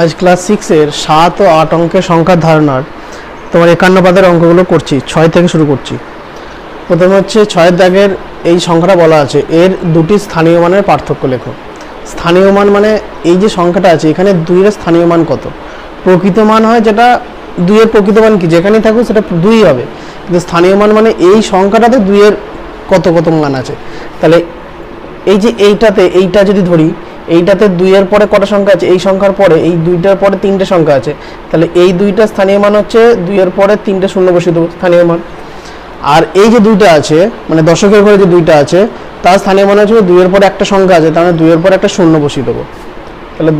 আজ ক্লাস সিক্সের সাত ও আট অঙ্কের সংখ্যার ধারণার তোমার একান্ন পাদের অঙ্কগুলো করছি, ছয় থেকে শুরু করছি। প্রথমে হচ্ছে ছয়ের দাগের এই সংখ্যাটা বলা আছে, এর দুটি স্থানীয় মানের পার্থক্য লেখো। স্থানীয় মান মানে এই যে সংখ্যাটা আছে, এখানে দুইয়ের স্থানীয় মান কত? প্রকৃত মান হয় যেটা, দুইয়ের প্রকৃত মান কি? যেখানেই থাকুক সেটা দুই হবে। কিন্তু স্থানীয় মান মানে এই সংখ্যাটাতে দুইয়ের কত কত মান আছে? তাহলে এই যে এইটাতে, এইটা যদি ধরি এইটাতে দুইয়ের পরে কটা সংখ্যা আছে? এই সংখ্যার পরে, এই দুইটার পরে তিনটে সংখ্যা আছে। তাহলে এই দুইটা স্থানীয় মান হচ্ছে দুইয়ের পরে তিনটে শূন্য বসিয়ে দেবো স্থানীয় মান। আর এই যে দুইটা আছে মানে দশকের ঘরে যে দুইটা আছে, তার স্থানীয় মান হচ্ছে দুইয়ের পরে একটা সংখ্যা আছে, তার মানে দুইয়ের পরে একটা শূন্য বসিয়ে দেবো। তাহলে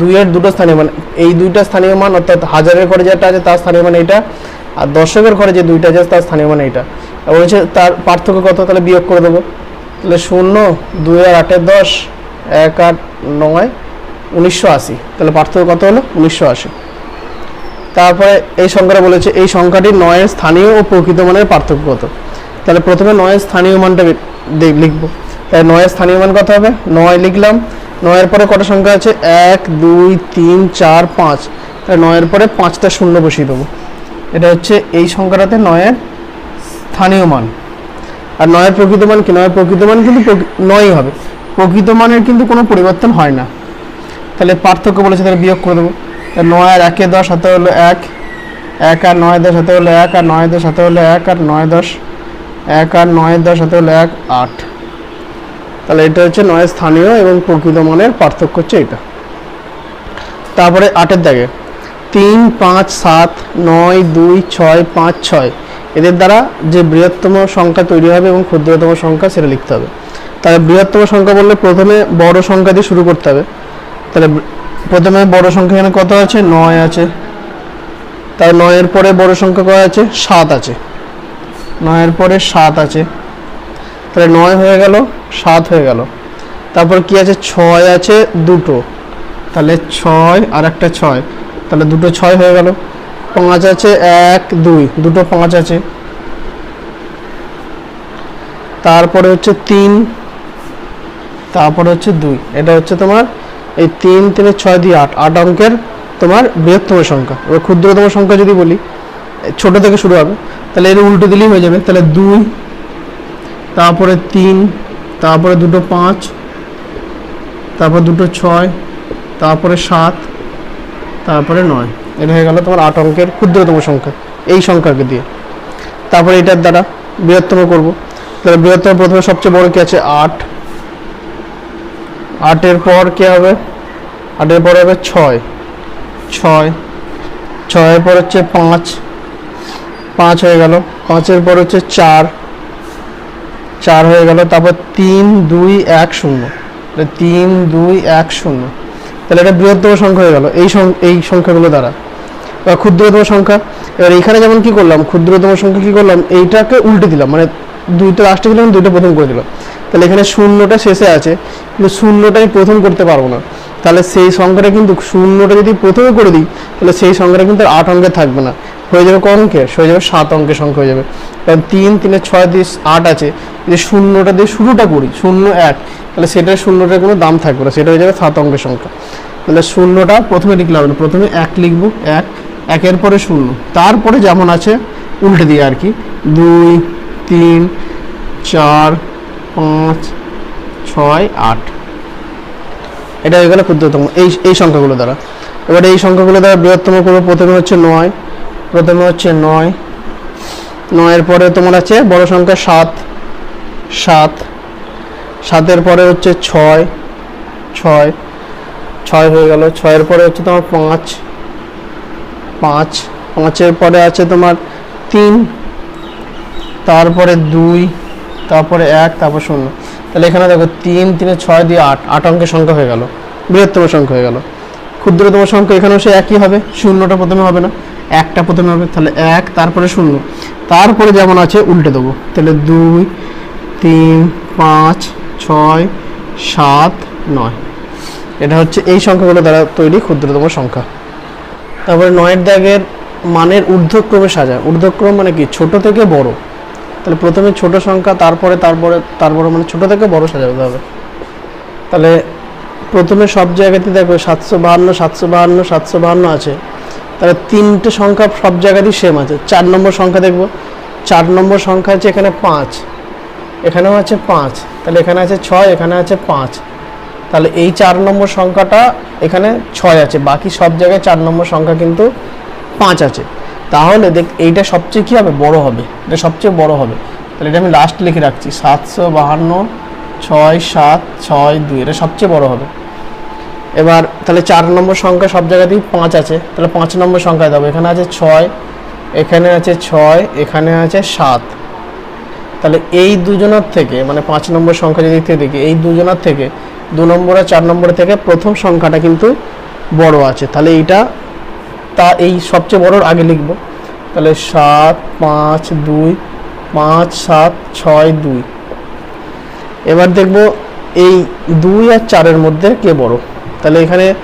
দুইয়ের দুটো স্থানীয় মান, এই দুইটা স্থানীয় মান, অর্থাৎ হাজারের ঘরে যেটা আছে, তার স্থানীয় মান এইটা, আর দশকের ঘরে যে দুইটা আছে, তার স্থানীয় মান এইটা। এবং হচ্ছে তার পার্থক্য কত? তাহলে বিয়োগ করে দেবো। তাহলে শূন্য, দুই আর আটের দশ এক আট নয় উনিশশো আশি। তাহলে পার্থক্য কত হলো? উনিশশো আশি। তারপরে এই সংখ্যাটা বলেছে, এই সংখ্যাটি নয়ের স্থানীয় ও প্রকৃত মানের পার্থক্য কত? তাহলে প্রথমে নয়ের স্থানীয় মানটা লিখব। তাহলে নয়ের স্থানীয় মান কত হবে? নয় লিখলাম। নয়ের পরে কটা সংখ্যা আছে? এক, দুই, তিন, চার, পাঁচ। তাহলে নয়ের পরে পাঁচটা শূন্য বসিয়ে দেবো। এটা হচ্ছে এই সংখ্যাটাতে নয়ের স্থানীয় মান। আর নয়ের প্রকৃত মান কি? নয়ের প্রকৃত মান কিন্তু নয়ই হবে। প্রকৃত মানের কিন্তু কোনো পরিবর্তন হয় না। তাহলে পার্থক্য বলেছে, তাহলে বিয়োগ করে দেবো। নয় আর একে দশ, হাতে হলো এক। এক আর নয় দশ, হাতে হলো এক। আর নয় দশ, হাতে হলো এক। আর নয় দশ, এক আর নয় দশ, হাতে হলো এক, আট। তাহলে এটা হচ্ছে নয় স্থানীয় এবং প্রকৃত মানের পার্থক্য হচ্ছে এটা। তারপরে আটের দাগে। তিন, পাঁচ, সাত, নয়, দুই, ছয়, পাঁচ, ছয়। এদের দ্বারা যে বৃহত্তম সংখ্যা তৈরি হবে এবং ক্ষুদ্রতম সংখ্যা সেটা লিখতে হবে। তাহলে বৃহত্তম সংখ্যা বললে প্রথমে বড় সংখ্যা দিয়ে শুরু করতে হবে। তাহলে প্রথমে বড় সংখ্যা এখানে কত আছে? নয় আছে। তার নয়ের পরে বড় সংখ্যা কত আছে? সাত আছে। নয়ের পরে সাত আছে। তাহলে নয় হয়ে গেল, সাত হয়ে গেল। তারপর কি আছে? ছয় আছে দুটো। তাহলে ছয় আর একটা ছয়। তাহলে দুটো ছয় হয়ে গেল। পাঁচ আছে এক, দুই। দুটো পাঁচ আছে। তারপরে হচ্ছে তিন তারপরে হচ্ছে দুই। এটা হচ্ছে তোমার এই তিন, তিনে ছয় দিয়ে আট। আট অঙ্কের তোমার বৃহত্তম সংখ্যা। এবার ক্ষুদ্রতম সংখ্যা যদি বলি, ছোট থেকে শুরু হবে। তাহলে এর উল্টো দিলেই হয়ে যাবে। তাহলে দুই, তারপরে তিন, তারপরে দুটো পাঁচ, তারপর দুটো ছয়, তারপরে সাত, তারপরে নয়। এটা হয়ে গেল তোমার আট অঙ্কের ক্ষুদ্রতম সংখ্যা। এই সংখ্যাকে দিয়ে। তারপরে এটার দ্বারা বৃহত্তম করব। তাহলে বৃহত্তম প্রথমে সবচেয়ে বড় কি আছে? আট। আটের পর কি হবে? আটের পর হবে ছয়। ছয়। ছয়ের পর হচ্ছে পাঁচ। পাঁচ হয়ে গেল। পাঁচের পর হচ্ছে চার। চার হয়ে গেল। তারপর তিন, দুই, এক, শূন্য। তিন, দুই, এক, শূন্য। তাহলে এটা বৃহত্তম সংখ্যা হয়ে গেল। এই এই সংখ্যাগুলো দ্বারা। এবার ক্ষুদ্রতম সংখ্যা। এবার এখানে যেমন কি করলাম? ক্ষুদ্রতম সংখ্যা কি করলাম? এইটাকে উল্টে দিলাম। মানে দুইটা লাস্টে দিলাম দুইটা প্রথম করে দিলাম। তাহলে এখানে শূন্যটা শেষে আছে, কিন্তু শূন্যটা আমি প্রথম করতে পারব না। তাহলে সেই সংখ্যাটা কিন্তু শূন্যটা যদি প্রথমে করে দিই, তাহলে সেই সংখ্যাটা কিন্তু আট অঙ্কের থাকবে না। হয়ে যাবে ক অঙ্কের হয়ে যাবে সাত অঙ্কের সংখ্যা হয়ে যাবে। কারণ তিন তিনের ছয়, দিয়ে আট আছে যদি শূন্যটা দিয়ে শুরুটা করি, শূন্য, এক, তাহলে সেটার শূন্যটার কোনো দাম থাকবে না, সেটা হয়ে যাবে সাত অঙ্কের সংখ্যা। তাহলে শূন্যটা প্রথমে লিখলাম না, প্রথমে এক লিখব, এক, একের পরে শূন্য, তারপরে যেমন আছে, উল্টে দিয়ে আর কি, দুই, তিন, চার পাঁচ, ছয়, আট। এটা হয়ে গেল ক্ষুদ্রতম। এই এই সংখ্যাগুলো দ্বারা। এবারে এই সংখ্যাগুলো দ্বারা বৃহত্তম করব। প্রথমে হচ্ছে নয়। প্রথমে হচ্ছে নয়। নয়ের পরে তোমার আছে বড় সংখ্যা সাত। সাত। সাতের পরে হচ্ছে ছয়। ছয়। ছয় হয়ে গেল। ছয়ের পরে হচ্ছে তোমার পাঁচ। পাঁচ। পাঁচের পরে আছে তোমার তিন। তারপরে দুই। তারপরে এক, তারপর শূন্য। তাহলে এখানে দেখো তিন, তিনে ছয় দিয়ে আট। আট অঙ্কের সংখ্যা হয়ে গেল। বৃহত্তম সংখ্যা হয়ে গেল। ক্ষুদ্রতম সংখ্যা এখানেও সে একই হবে। শূন্যটা প্রথমে হবে না। একটা প্রথমে হবে, তাহলে এক, তারপরে শূন্য। তারপরে যেমন আছে, উল্টে দেবো। তাহলে দুই, তিন, পাঁচ, ছয়, সাত, নয়। এটা হচ্ছে এই সংখ্যাগুলো দ্বারা তৈরি ক্ষুদ্রতম সংখ্যা। তারপরে নয়ের দাগের মানের ঊর্ধ্বক্রমে সাজা ঊর্ধ্বক্রম মানে কি? ছোট থেকে বড়। তাহলে প্রথমে ছোট সংখ্যা, তারপরে তারপরে তারপরে মানে ছোট থেকে বড় সাজাতে হবে তাহলে প্রথমে সব জায়গাতে দেখো সাতশো বাহান্ন সাতশো বাহান্ন সাতশো বাহান্ন আছে। তাহলে তিনটে সংখ্যা সব জায়গাতেই সেম আছে। চার নম্বর সংখ্যা দেখব। চার নম্বর সংখ্যা আছে এখানে পাঁচ। এখানেও আছে পাঁচ। তাহলে এখানে আছে ছয়, এখানে আছে পাঁচ। তাহলে এই চার নম্বর সংখ্যাটা এখানে ছয় আছে। বাকি সব জায়গায় চার নম্বর সংখ্যা কিন্তু পাঁচ আছে। তাহলে দেখ, এইটা সবচেয়ে কী হবে? বড় হবে। এটা সবচেয়ে বড় হবে। তাহলে এটা আমি লাস্ট লিখে রাখছি। সাতশো বাহান্ন, ছয়, সাত, ছয়, দুই। এটা সবচেয়ে বড় হবে। এবার তাহলে চার নম্বর সংখ্যা সব জায়গাতেই পাঁচ আছে। তাহলে পাঁচ নম্বর সংখ্যায় দেবো। এখানে আছে ছয়, এখানে আছে ছয়, এখানে আছে সাত। তাহলে এই দুজনের থেকে মানে পাঁচ নম্বর সংখ্যা যদি দেখি, এই দুজনের থেকে, দু নম্বর আর চার নম্বর থেকে প্রথম সংখ্যাটা কিন্তু বড় আছে। তাহলে এইটা তা এই সবচেয়ে বড়র আগে লিখব। তাহলে সাত, পাঁচ, দুই, পাঁচ, সাত, ছয়, দুই। এবার দেখব এই দুই আর চারের মধ্যে কে বড়। তাহলে এখানে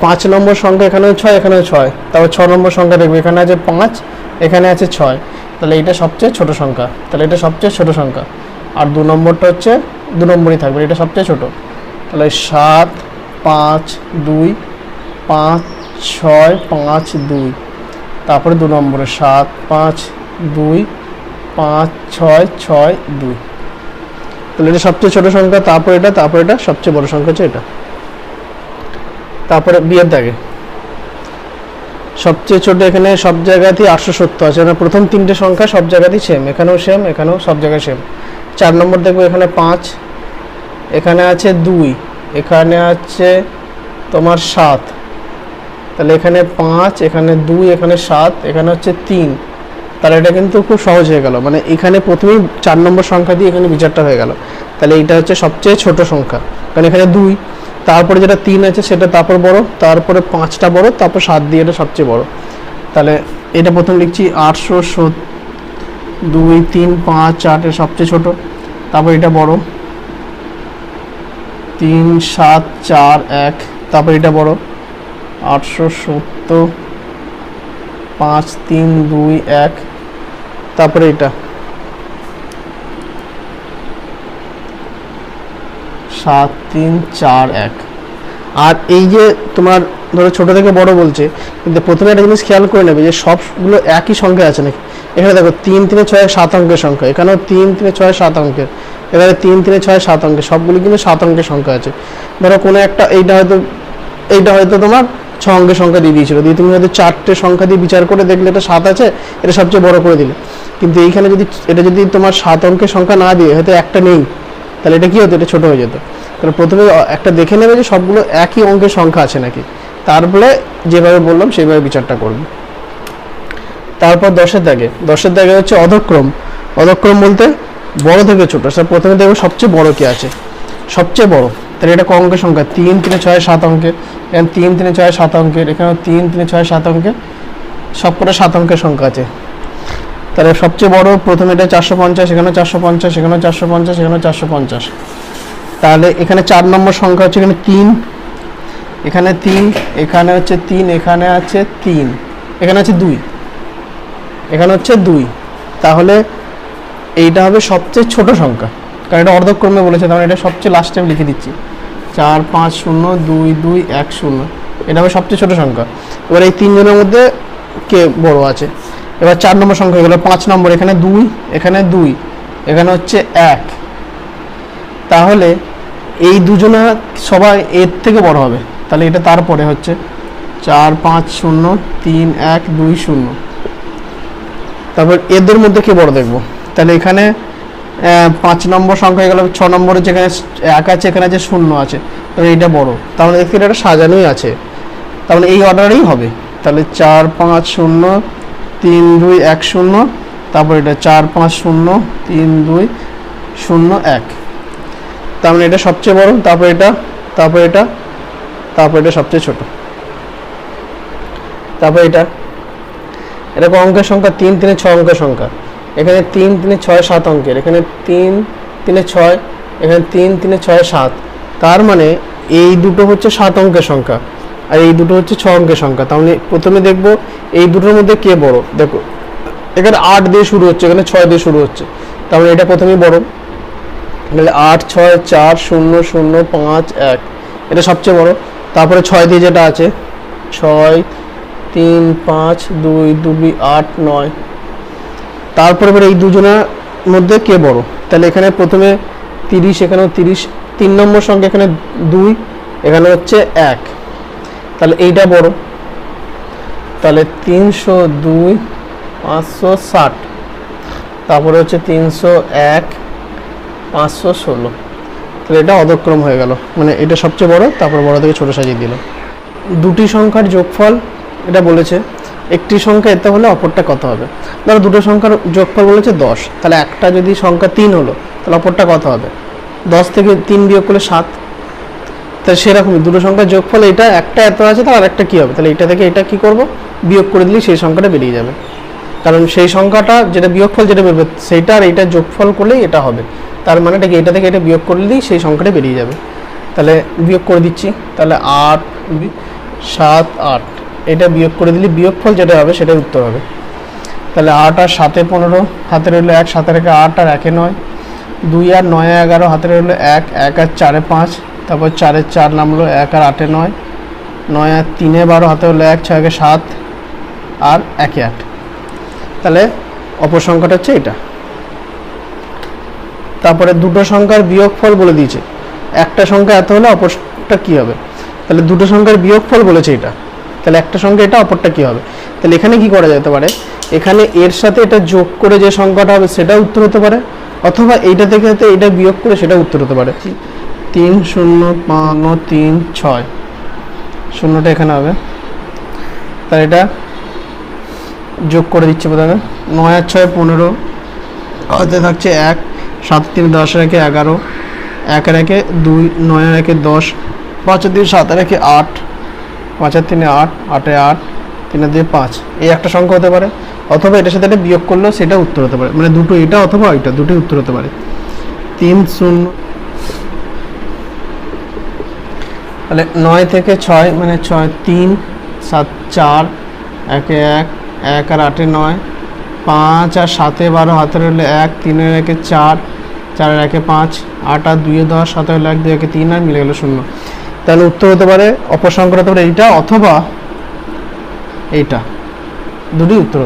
পাঁচ নম্বর সংখ্যা এখানেও ছয় এখানেও ছয়। তারপর ছ নম্বর সংখ্যা দেখবে। এখানে আছে পাঁচ, এখানে আছে ছয়। তাহলে এটা সবচেয়ে ছোট সংখ্যা। তাহলে এটা সবচেয়ে ছোট সংখ্যা। আর দু নম্বরটা হচ্ছে, দু নম্বরই থাকবে, এটা সবচেয়ে ছোট। তাহলে সাত, পাঁচ, দুই, পাঁচ ছয়, পাঁচ, দুই। তারপরে দু নম্বরে সাত, পাঁচ, দুই, পাঁচ, ছয় ছয়, দুই। তাহলে এটা সবচেয়ে ছোট সংখ্যা, তারপর এটা তারপর এটা, সবচেয়ে বড় সংখ্যা হচ্ছে এটা। তারপরে বিয়ের দাগে। সবচেয়ে ছোট এখানে সব জায়গাতেই আটশো সত্তর আছে। মানে প্রথম তিনটে সংখ্যা সব জায়গাতেই সেম এখানেও সেম এখানেও সব জায়গায় সেম চার নম্বর দেখব এখানে পাঁচ, এখানে আছে দুই, এখানে আছে তোমার সাত। তাহলে এখানে পাঁচ, এখানে দুই, এখানে সাত, এখানে হচ্ছে তিন। তাহলে এটা কিন্তু খুব সহজ হয়ে গেল। মানে এখানে প্রথমেই চার নম্বর সংখ্যা দিয়ে এখানে বিচারটা হয়ে গেল। তাহলে এটা হচ্ছে সবচেয়ে ছোট সংখ্যা। কারণ এখানে দুই, তারপরে যেটা তিন আছে সেটা তারপর বড়, তারপরে পাঁচটা বড়, তারপর সাত দিয়ে এটা সবচেয়ে বড়। তাহলে এটা প্রথম লিখছি আটশো দুই, তিন, পাঁচ এটা সবচেয়ে ছোট। তারপর এটা বড়। তিন, সাত, চার, এক, তারপর এটা বড়। আটশো সত্তর, পাঁচ, তিন, দুই, এক। তারপরে এটা। সাত, তিন, চার, এক। আর এই যে তোমার ধরো ছোট থেকে বড় বলছে, কিন্তু প্রথমে একটা জিনিস খেয়াল করে নেবে যে সবগুলো একই সংখ্যা আছে নাকি? এখানে দেখো তিন, তিনে ছয়, সাত অঙ্কের সংখ্যা। এখানেও তিন, তিনে ছয়, সাত অঙ্কের। এখানে তিন, তিনে ছয়, সাত অঙ্কের। সবগুলো কিন্তু সাত অঙ্কের সংখ্যা আছে। ধরো কোনো একটা এইটা হয়তো এইটা হয়তো তোমার ছ অঙ্কের সংখ্যা দিয়ে দিয়েছিল। দিয়ে তুমি হয়তো চারটে সংখ্যা দিয়ে বিচার করে দেখলে এটা সাত আছে, এটা সবচেয়ে বড় করে দিলে। কিন্তু এইখানে যদি, এটা যদি তোমার সাত অঙ্কের সংখ্যা না দিয়ে হয়তো একটা নেই, তাহলে এটা কি হতো? এটা ছোট হয়ে যেত। তাহলে প্রথমে একটা দেখে নেবে যে সবগুলো একই অঙ্কের সংখ্যা আছে নাকি। তারপরে যেভাবে বললাম, সেইভাবে বিচারটা করবে। তারপর দশের দাগে। দশের দাগে হচ্ছে অধক্রম। অধক্রম বলতে বড় থেকে ছোট। সেটা প্রথমে দেখবে সবচেয়ে বড় কি আছে। সবচেয়ে বড়। তাহলে এটা ক অঙ্কের সংখ্যা? তিন তিনে ছয় সাত অঙ্কের এখানে তিন তিনে ছয় সাত অঙ্কের এখানে তিন তিনে ছয় সাত অঙ্কের সবকটা সাত অঙ্কের সংখ্যা আছে। তাহলে সবচেয়ে বড়, প্রথমে এটা চারশো পঞ্চাশ, এখানে চারশো পঞ্চাশ, এখানে চারশো পঞ্চাশ, এখানে চারশো পঞ্চাশ। তাহলে এখানে চার নম্বর সংখ্যা হচ্ছে এখানে তিন। এখানে তিন, এখানে হচ্ছে তিন, এখানে আছে তিন। এখানে আছে দুই। এখানে হচ্ছে দুই। তাহলে এইটা হবে সবচেয়ে ছোট সংখ্যা। কারণ এটা অর্ধক্রমে বলেছে তাহলে এটা সবচেয়ে লাস্টে আমি লিখে দিচ্ছি। চার, পাঁচ, শূন্য, দুই দুই, এক, শূন্য। এটা হবে সবচেয়ে ছোট সংখ্যা। এবার এই তিনজনের মধ্যে কে বড় আছে? এবার চার নম্বর সংখ্যা গেলো, পাঁচ নম্বর, এখানে দুই এখানে দুই, এখানে হচ্ছে এক। তাহলে এই দুজনা সবাই এর থেকে বড় হবে। তাহলে এটা তারপরে হচ্ছে চার, পাঁচ, শূন্য, তিন, এক, দুই, শূন্য। তারপর এদের মধ্যে কে বড় দেখব? তাহলে এখানে পাঁচ নম্বর সংখ্যা হয়ে গেল, ছ নম্বরে যেখানে এক আছে, এখানে আছে শূন্য আছে, তাহলে এইটা বড়। তাহলে দেখতে এটা সাজানোই আছে। তাহলে এই অর্ডারেই হবে। তাহলে চার, পাঁচ, শূন্য, তিন, দুই, এক, শূন্য, তারপর এটা চার, পাঁচ, শূন্য, তিন, দুই, শূন্য, এক। তার মানে এটা সবচেয়ে বড়, তারপর এটা তারপর এটা তারপর এটা সবচেয়ে ছোট। তারপর এটা। এটা অঙ্কের সংখ্যা, তিন, তিনে ছ অঙ্কের সংখ্যা। এখানে তিন তিনে ছয় সাত অঙ্কের, এখানে তিন তিনে ছয়, এখানে তিন তিনে ছয় সাত। তার মানে এই দুটো হচ্ছে সাত অঙ্কের সংখ্যা, আর এই দুটো হচ্ছে ছ অঙ্কের সংখ্যা। তাহলে প্রথমে দেখব এই দুটোর মধ্যে কে বড়? দেখো, এখানে আট দিয়ে শুরু হচ্ছে, এখানে ছয় দিয়ে শুরু হচ্ছে। তাহলে এটা প্রথমেই বড়। তাহলে আট, ছয়, চার, শূন্য শূন্য, পাঁচ, এক। এটা সবচেয়ে বড়। তারপরে ছয় দিয়ে যেটা আছে, ছয়, তিন, পাঁচ, দুই দুই আট, নয়। তারপরে এবার এই দুজনের মধ্যে কে বড়? তাহলে এখানে প্রথমে তিরিশ, এখানেও তিরিশ, তিন নম্বর সংখ্যা এখানে দুই, এখানে হচ্ছে এক। তাহলে এইটা বড়। তাহলে তিনশো দুই, পাঁচশো ষাট। তারপরে হচ্ছে তিনশো এক, পাঁচশো ষোলো। তাহলে এটা অদক্রম হয়ে গেল। মানে এটা সবচেয়ে বড়, তারপর বড় থেকে ছোট সাজিয়ে দিল। দুটি সংখ্যার যোগফল এটা বলেছে। একটি সংখ্যা এতে হলে অপরটা কত হবে? ধরো দুটো সংখ্যার যোগফল বলেছে দশ, তাহলে একটা যদি সংখ্যা তিন হলো, তাহলে অপরটা কত হবে? দশ থেকে তিন বিয়োগ করলে সাত। তাহলে সেরকমই, দুটো সংখ্যার যোগফল এটা, একটা এত আছে, তাহলে আরেকটা কী হবে? তাহলে এটা থেকে এটা কি করব? বিয়োগ করে দিলেই সেই সংখ্যাটা বেরিয়ে যাবে। কারণ সেই সংখ্যাটা, যেটা বিয়োগফল যেটা বেরোবে, সেইটা আর এইটা যোগফল করলেই এটা হবে। তার মানেটা কি এটা থেকে এটা বিয়োগ করে দিলেই সেই সংখ্যাটা বেরিয়ে যাবে। তাহলে বিয়োগ করে দিচ্ছি, তাহলে আট, সাত, আট। এটা বিয়োগ করে দিলে বিয়োগফল যেটা হবে সেটাই উত্তর হবে। তাহলে আট আর সাতে পনেরো হাতে রইল এক, সাতে রেখে আট আর একে নয়। দুই আর নয় এগারো হাতে রইল এক এক আর চারে পাঁচ, তারপর চারের চার নামলো এক আর আটে নয়। নয় আর তিনে বারো হাতে হলো এক, ছয় সাত আর একে আট। তাহলে অপর সংখ্যাটা হচ্ছে এটা। তারপরে দুটো সংখ্যার বিয়োগফল বলে দিয়েছে। একটা সংখ্যা এত হলে অপরটা কি হবে? তাহলে দুটো সংখ্যার বিয়োগফল বলেছে এটা। তাহলে একটা সংখ্যা এটা অপরটা কি হবে? তাহলে এখানে কি করা যেতে পারে? এখানে এর সাথে এটা যোগ করে যে সংখ্যাটা হবে সেটা উত্তর হতে পারে অথবা এইটা থেকে হয়তো এটা বিয়োগ করে সেটা উত্তর হতে পারে। তিন শূন্য পাঁচ তিন ছয়। শূন্যটা এখানে হবে। তাহলে এটা যোগ করে দিচ্ছি প্রথমে নয় আর ছয় পনেরো। হাতে থাকছে এক। সাত তিন দশ রেখে এগারো। এক রেখে দুই নয় রেখে দশ। পাঁচ দিন সাত রেখে আট। পাঁচের তিনে আট, আটে আট তিনের দিয়ে পাঁচ। এই একটা সংখ্যা হতে পারে। অথবা এটার সাথে এটা বিয়োগ করলেও সেটা উত্তর হতে পারে। মানে দুটো এটা অথবা ওইটা, দুটোই উত্তর হতে পারে। তিন, শূন্য। তাহলে নয় থেকে ছয় মানে ছয়, তিন, সাত, চার, একে এক এক আর আটে নয়, পাঁচ আর সাতে বারো হাতে রইলে এক, তিনের একে চার, চারের একে পাঁচ, আট আর দুইয়ে দশ সাতে হলে এক, দুই একে তিন, আর মিলে গেলো শূন্য। তাহলে উত্তর হতে পারে অপসংকর হতে পারে এইটা অথবা এইটা দুটি উত্তর।